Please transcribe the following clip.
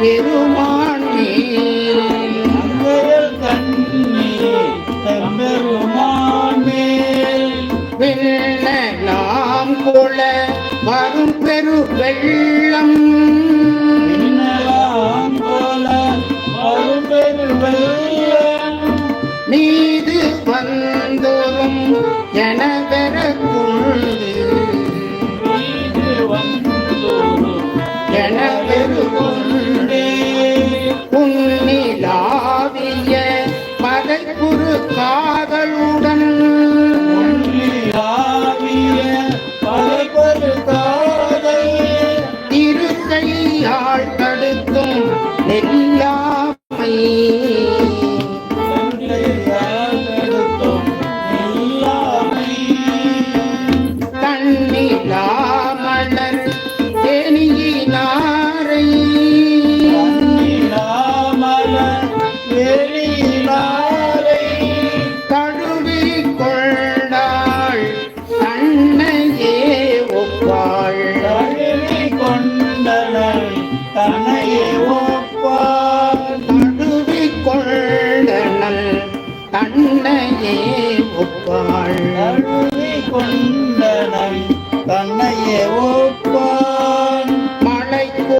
பெருமான். மேல் அங்கையல் கண்ணி தம்பெருமான். மேல் வெள்ளலாம் கொள வரும் பெரு வெள்ளம். மீது வந்தோறும் எனவெற வழியாள் தடுக்கும் நெல்லாமை தன்னிலாமலர் தெனியினாரை தெனியினார் கொண்டனர் தன்னையே ஒப்பார் நடுவிக்கொண்டனல் தன்னையே ஒப்பாள் நடுவிக்கொண்ட